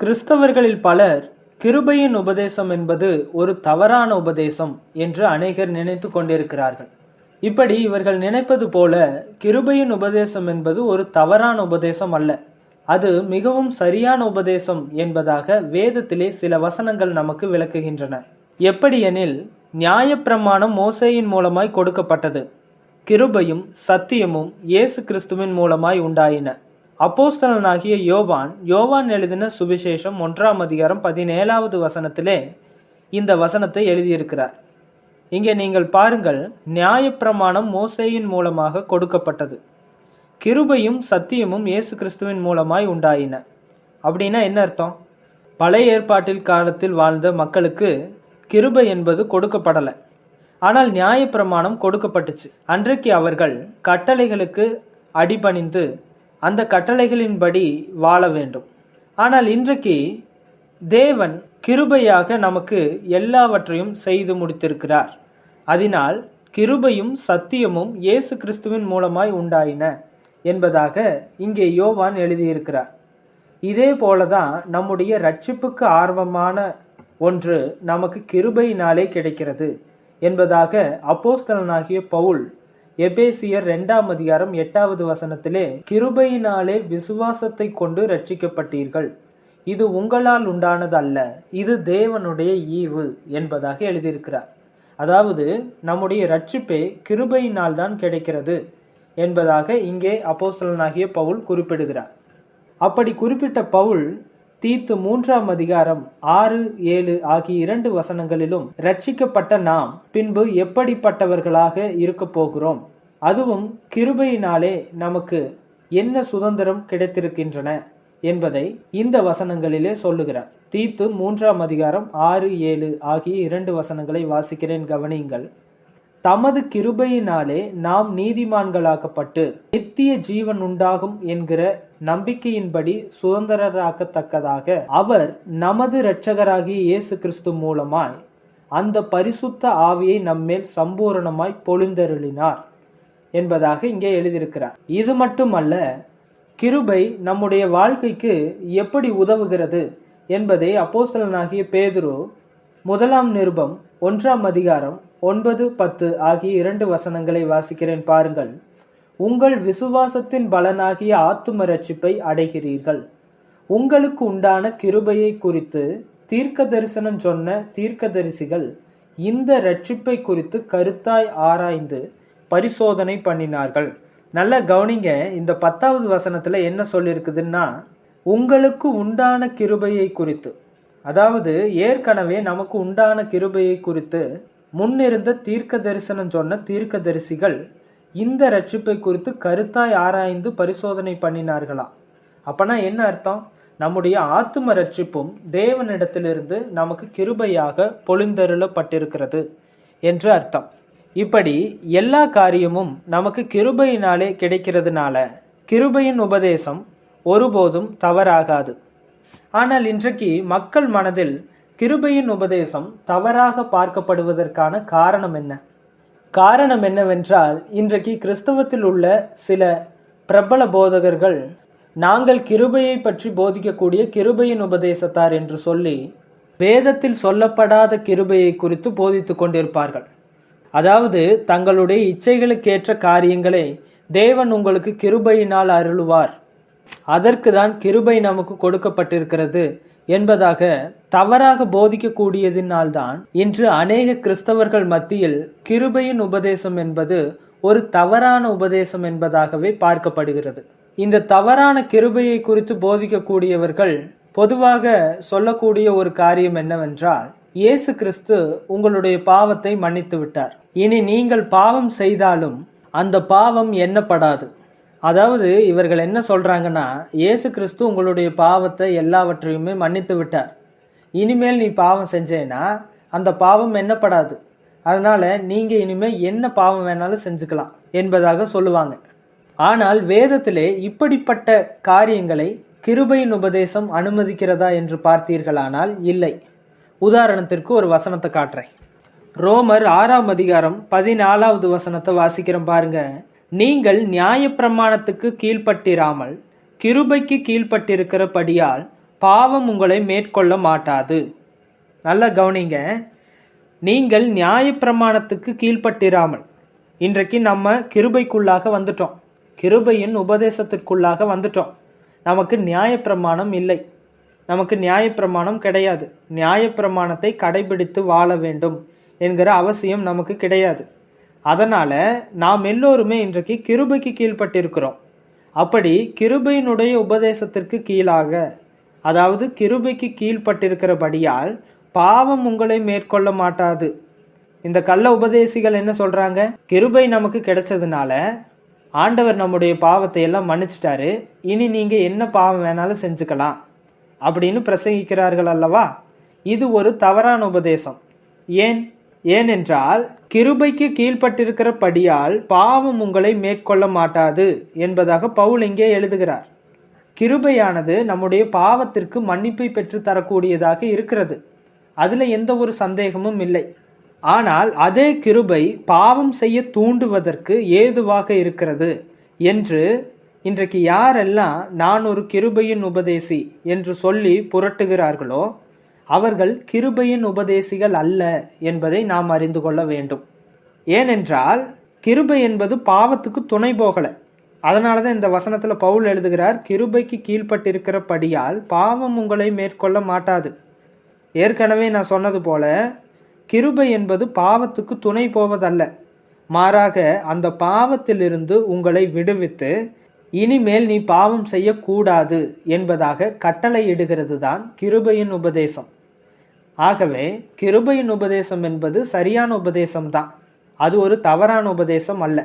கிறிஸ்தவர்களில் பலர் கிருபையின் உபதேசம் என்பது ஒரு தவறான உபதேசம் என்று அநேகர் நினைத்து கொண்டிருக்கிறார்கள். இப்படி இவர்கள் நினைப்பது போல கிருபையின் உபதேசம் என்பது ஒரு தவறான உபதேசம் அல்ல. அது மிகவும் சரியான உபதேசம் என்பதாக வேதத்திலே சில வசனங்கள் நமக்கு விளக்குகின்றன. எப்படியெனில் நியாயப்பிரமாணம் மோசையின் மூலமாய் கொடுக்கப்பட்டது. கிருபையும் சத்தியமும் இயேசு கிறிஸ்துவின் மூலமாய் உண்டாயின. அப்போஸ்தலனாகிய யோவான் யோவான் எழுதின சுவிசேஷம் ஒன்றாம் அதிகாரம் பதினேழாவது வசனத்திலே இந்த வசனத்தை எழுதியிருக்கிறார். இங்கே நீங்கள் பாருங்கள் நியாயப்பிரமாணம் மோசேயின் மூலமாக கொடுக்கப்பட்டது. கிருபையும் சத்தியமும் இயேசு கிறிஸ்துவின் மூலமாய் உண்டாயின. அப்படின்னா என்ன அர்த்தம்? பழைய ஏற்பாட்டில் காலத்தில் வாழ்ந்த மக்களுக்கு கிருபை என்பது கொடுக்கப்படலை. ஆனால் நியாயப்பிரமாணம் கொடுக்கப்பட்டுச்சு. அன்றைக்கு அவர்கள் கட்டளைகளுக்கு அடிபணிந்து அந்த கட்டளைகளின்படி வாழ வேண்டும். ஆனால் இன்றைக்கு தேவன் கிருபையாக நமக்கு எல்லாவற்றையும் செய்து முடித்திருக்கிறார். அதனால் கிருபையும் சத்தியமும் இயேசு கிறிஸ்துவின் மூலமாய் உண்டாயின என்பதாக இங்கே யோவான் எழுதியிருக்கிறார். இதே போலதான் நம்முடைய ரட்சிப்புக்கு ஆர்வமான ஒன்று நமக்கு கிருபையினாலே கிடைக்கிறது என்பதாக அப்போஸ்தலனாகிய பவுல் எபேசியர் இரண்டாம் அதிகாரம் எட்டாவது வசனத்திலே கிருபையினாலே விசுவாசத்தை கொண்டு ரட்சிக்கப்பட்டீர்கள் இது உங்களால் உண்டானது அல்ல இது தேவனுடைய ஈவு என்பதாக எழுதியிருக்கிறார். அதாவது நம்முடைய ரட்சிப்பே கிருபையினால் தான் கிடைக்கிறது என்பதாக இங்கே அப்போஸ்தலனாகிய பவுல் குறிப்பிடுகிறார். அப்படி குறிப்பிட்ட பவுல் தீத்து மூன்றாம் அதிகாரம் ஆறு ஏழு ஆகிய இரண்டு வசனங்களிலும் ரட்சிக்கப்பட்ட நாம் பின்பு எப்படிப்பட்டவர்களாக இருக்க போகிறோம்? அதுவும் கிருபையினாலே நமக்கு என்ன சுதந்திரம் கிடைத்திருக்கின்றன என்பதை இந்த வசனங்களிலே சொல்லுகிறார். தீத்து மூன்றாம் அதிகாரம் ஆறு ஏழு ஆகிய இரண்டு வசனங்களை வாசிக்கிறேன் கவனியுங்கள். தமது கிருபையினாலே நாம் நீதிமான்களாக்கப்பட்டு நித்திய ஜீவன் உண்டாகும் என்கிற நம்பிக்கையின்படி சுதந்திரராக்கத்தக்கதாக அவர் நமது இரட்சகராகிய இயேசு கிறிஸ்து மூலமாய் அந்த பரிசுத்த ஆவியை நம்மேல் சம்பூரணமாய் பொழிந்தருளினார் என்பதாக இங்கே எழுதியிருக்கிறார். இது மட்டுமல்ல கிருபை நம்முடைய வாழ்க்கைக்கு எப்படி உதவுகிறது என்பதை அப்போசலனாகிய பேதுரு முதலாம் நிருபம் ஒன்றாம் அதிகாரம் ஒன்பது பத்து ஆகிய இரண்டு வசனங்களை வாசிக்கிறேன் பாருங்கள். உங்கள் விசுவாசத்தின் பலனாகிய ஆத்தும ரட்சிப்பை அடைகிறீர்கள். உங்களுக்கு உண்டான கிருபையை குறித்து தீர்க்க தரிசனம் சொன்ன தீர்க்கதரிசிகள் இந்த ரட்சிப்பை குறித்து கருத்தாய் ஆராய்ந்து பரிசோதனை பண்ணினார்கள். நல்லா கவனிங்க இந்த பத்தாவது வசனத்துல என்ன சொல்லியிருக்குதுன்னா உங்களுக்கு உண்டான கிருபையை குறித்து. அதாவது ஏற்கனவே நமக்கு உண்டான கிருபையை குறித்து முன்னிருந்த தீர்க்க தரிசனம் சொன்ன தீர்க்கதரிசிகள் இந்த ரட்சிப்பை குறித்து கருத்தாய் ஆராய்ந்து பரிசோதனை பண்ணினார்களா? அப்பனா என்ன அர்த்தம்? நம்முடைய ஆத்தும ரட்சிப்பும் தேவனிடத்திலிருந்து நமக்கு கிருபையாக பொழிந்தருளப்பட்டிருக்கிறது என்று அர்த்தம். இப்படி எல்லா காரியமும் நமக்கு கிருபையினாலே கிடைக்கிறதுனால கிருபையின் உபதேசம் ஒருபோதும் தவறாகாது. ஆனால் இன்றைக்கு மக்கள் மனதில் கிருபையின் உபதேசம் தவறாக பார்க்கப்படுவதற்கான காரணம் என்ன? காரணம் என்னவென்றால் இன்றைக்கு கிறிஸ்தவத்தில் உள்ள சில பிரபல போதகர்கள் நாங்கள் கிருபையை பற்றி போதிக்கக்கூடிய கிருபையின் உபதேசத்தார் என்று சொல்லி வேதத்தில் சொல்லப்படாத கிருபையை குறித்து போதித்து கொண்டிருப்பார்கள். அதாவது தங்களுடைய இச்சைகளுக்கேற்ற காரியங்களை தேவன் உங்களுக்கு கிருபையினால் அருளுவார். அதற்கு தான் கிருபை நமக்கு கொடுக்கப்பட்டிருக்கிறது என்பதாக தவறாக போதிக்கக்கூடியதினால்தான் இன்று அநேக கிறிஸ்தவர்கள் மத்தியில் கிருபையின் உபதேசம் என்பது ஒரு தவறான உபதேசம் என்பதாகவே பார்க்கப்படுகிறது. இந்த தவறான கிருபையை குறித்து போதிக்கக்கூடியவர்கள் பொதுவாக சொல்லக்கூடிய ஒரு காரியம் என்னவென்றால் இயேசு கிறிஸ்து உங்களுடைய பாவத்தை மன்னித்து விட்டார். இனி நீங்கள் பாவம் செய்தாலும் அந்த பாவம் எண்ணப்படாது. அதாவது இவர்கள் என்ன சொல்றாங்கன்னா இயேசு கிறிஸ்து உங்களுடைய பாவத்தை எல்லாவற்றையுமே மன்னித்து விட்டார். இனிமேல் நீ பாவம் செஞ்சேன்னா அந்த பாவம் எண்ணப்படாது. அதனால நீங்கள் இனிமேல் என்ன பாவம் வேணாலும் செஞ்சுக்கலாம் என்பதாக சொல்லுவாங்க. ஆனால் வேதத்திலே இப்படிப்பட்ட காரியங்களை கிருபையின் உபதேசம் அனுமதிக்கிறதா என்று பார்த்தீர்களானால் இல்லை. உதாரணத்திற்கு ஒரு வசனத்தை காட்டுறேன். ரோமர் ஆறாம் அதிகாரம் பதினாலாவது வசனத்தை வாசிக்கிறோம் பாருங்க. நீங்கள் நியாயப்பிரமாணத்துக்கு கீழ்ப்பட்டிராமல் கிருபைக்கு கீழ்ப்பட்டிருக்கிறபடியால் பாவம் உங்களை மேற்கொள்ள மாட்டாது. நல்ல கவனிங்க. நீங்கள் நியாயப்பிரமாணத்துக்கு கீழ்ப்பட்டிராமல் இன்றைக்கு நம்ம கிருபைக்குள்ளாக வந்துட்டோம். கிருபையின் உபதேசத்திற்குள்ளாக வந்துட்டோம். நமக்கு நியாயப்பிரமாணம் இல்லை. நமக்கு நியாயப்பிரமாணம் கிடையாது. நியாயப்பிரமாணத்தை கடைபிடித்து வாழ வேண்டும் என்கிற அவசியம் நமக்கு கிடையாது. அதனால் நாம் எல்லோருமே இன்றைக்கு கிருபைக்கு கீழ்ப்பட்டிருக்கிறோம். அப்படி கிருபையினுடைய உபதேசத்திற்கு கீழாக அதாவது கிருபைக்கு கீழ்ப்பட்டிருக்கிறபடியால் பாவம் உங்களை மேற்கொள்ள மாட்டாது. இந்த கள்ள உபதேசிகள் என்ன சொல்றாங்க? கிருபை நமக்கு கிடைச்சதுனால ஆண்டவர் நம்முடைய பாவத்தை எல்லாம் மன்னிச்சிட்டாரு. இனி நீங்க என்ன பாவம் வேணாலும் செஞ்சுக்கலாம். அப்படின்னு பிரசங்கிக்கிறார்கள் அல்லவா? இது ஒரு தவறான உபதேசம். ஏன்? ஏனென்றால் கிருபைக்கு கீழ்ப்பட்டிருக்கிறபடியால் பாவம் உங்களை மேற்கொள்ள மாட்டாது என்பதாக பவுல் இங்கே எழுதுகிறார். கிருபையானது நம்முடைய பாவத்திற்கு மன்னிப்பை பெற்று தரக்கூடியதாக இருக்கிறது. அதில் எந்த ஒரு சந்தேகமும் இல்லை. ஆனால் அதே கிருபை பாவம் செய்ய தூண்டுவதற்கு ஏதுவாக இருக்கிறது என்று இன்றைக்கு யாரெல்லாம் நான் ஒரு கிருபையின் உபதேசி என்று சொல்லி புரட்டுகிறார்களோ அவர்கள் கிருபையின் உபதேசிகள் அல்ல என்பதை நாம் அறிந்து கொள்ள வேண்டும். ஏனென்றால் கிருபை என்பது பாவத்துக்கு துணை போகலை. அதனால தான் இந்த வசனத்தில் பவுல் எழுதுகிறார் கிருபைக்கு கீழ்ப்பட்டிருக்கிறபடியால் பாவம் உங்களை மேற்கொள்ள மாட்டாது. ஏற்கனவே நான் சொன்னது போல கிருபை என்பது பாவத்துக்கு துணை போவதல்ல. மாறாக அந்த பாவத்திலிருந்து உங்களை விடுவித்து இனிமேல் நீ பாவம் செய்யக்கூடாது என்பதாக கட்டளை இடுகிறது தான் கிருபையின் உபதேசம். ஆகவே கிருபையின் உபதேசம் என்பது சரியான உபதேசம் தான் அது ஒரு தவறான உபதேசம் அல்ல.